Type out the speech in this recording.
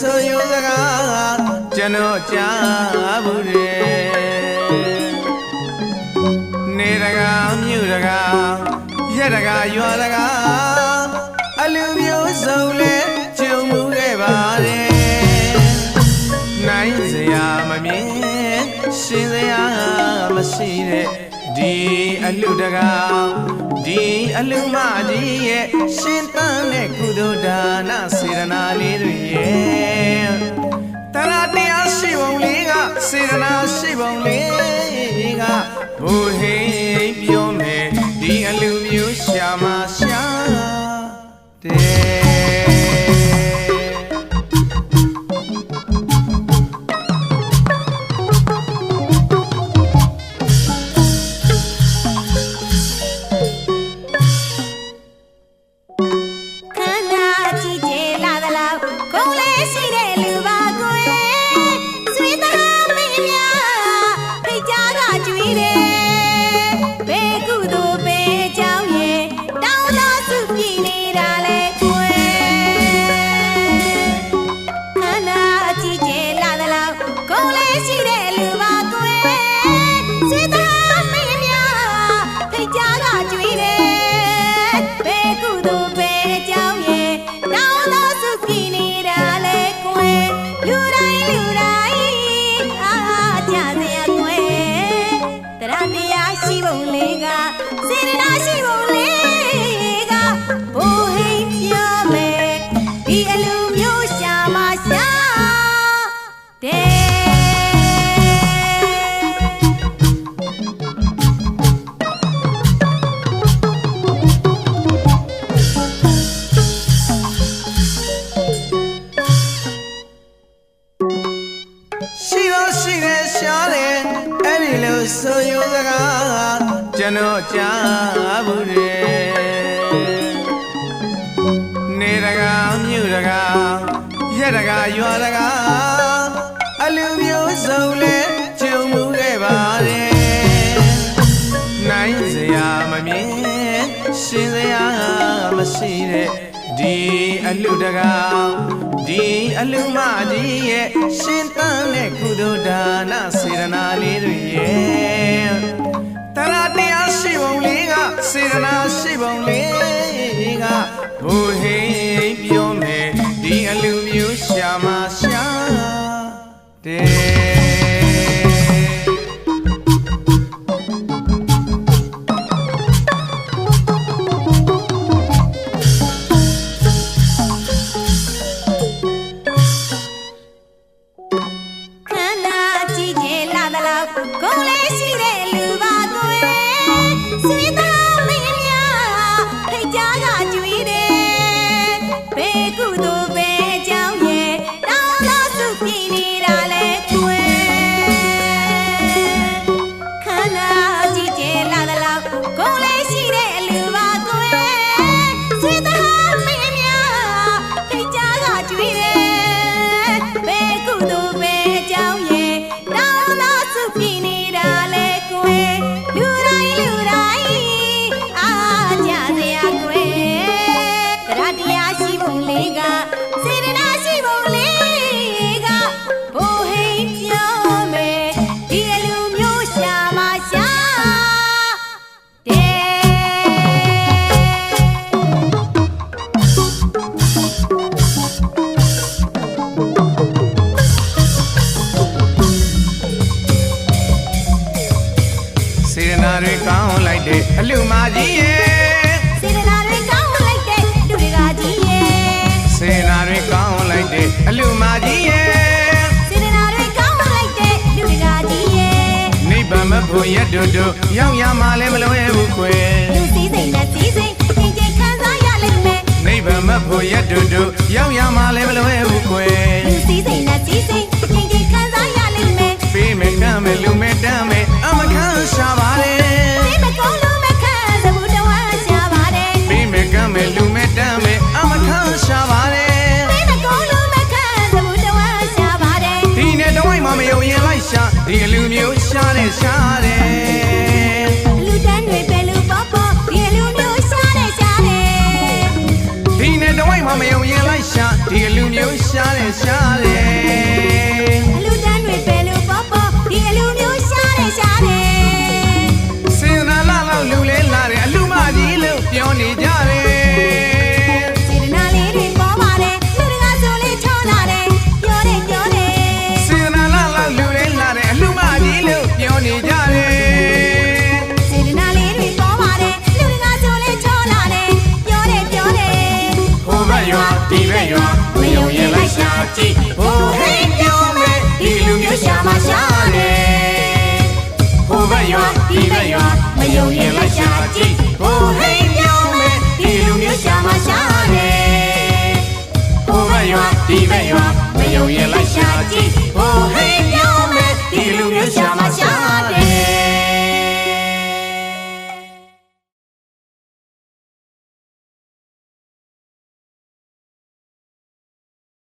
ဆိုယူစကားကျွန်တော်ကြားဘူးတယ်နေတကားမြို့တကားရက်တကားရွာတကားအလူမျိုးစုံလဲကြုံမှုခဲ့ပါတယ်နိုင်စရာမမြင်ရှင်စရာမရှိတဲ့ဒီအလူတကားဒီအလူမကြီးရဲ့ရှင်တန်းတဲ့ကုသိုလ်ဒါနစေရနာလေးတွေ စေရနာရှိပုံလေးကဘုဟိပြောမယ်ဒီအလူမျိုးရှာမရှာတဲ့ခ ရှိတော့ရှိတယ်ရှားတယ်အဲ့ဒီလိုဆိုယူစကားကျွန်တော်ကြားဘူးတယ်နေတကားမြို့တကားရက်တကားရွာတကားအလူမျိုးစုံလဲကြုံမှုခဲ့ပါတယ်နိုင်စရာမမြင်ရှင်စရာမရှိတဲ့ ဒီအလူတကားဒီအလူမကြီးရဲ့ရှင်တန်းတဲ့ကုသိုလ်ဒါနစေရနာလေးတွေရဲ့တရာတရားရှိပုံလေးကစေရနာရှိပုံလေးကဘုဟိ သလားခုံးလေး အလူမကြီးရဲ့စေတနာတွေကောင်းလိုက်တဲ့လူတွေကကြီးရဲ့စေရနာတွေကောင်းလိုက်တဲ့အလူမကြီးရဲ့စေတနာတွေကောင်းလိုက်တဲ့လူတွေကကြီးရဲ့နိဗ္ဗာန်မဖို့ရတုတုရောက်ရမှလည်းမလွယ်ဘူးခွေလူစည်းစိမ်နဲ့စည်းစိမ်သင်ချင်းခံစားရလိမ့်မယ်နိဗ္ဗာန်မဖို့ရတုတုရောက်ရမှလည်းမလွယ် ဒီအလူမျိုးရှားတဲ့ရှားတယ်လူတန်းတွေပဲလူပေါ့ပေါ့ဒီအလူမျိုးရှားတဲ့ရှားတယ်ဒီနဲ့တဝိုက်မှာမယုံရင်လိုက်ရှားဒီအလူမျိုးရှားတဲ့ရှားတယ် ရွာမယုံရင်လိုက်ရှာကြည့်ဟိုဟိပြောမယ်ဒီလူမျိုးရှာမရှာနဲ့ဟိုဘက်ရွာဒီဘက်ရွာမယုံရင်လိုက်ရှာကြည့်ဟိုဟိပြောမယ်ဒီလူမျိုးရှာမရှာနဲ့ဟိုဘက်ရွာဒီဘက်ရွာမယုံရင်လိုက်ရှာကြည့်ဟိုဟိပြော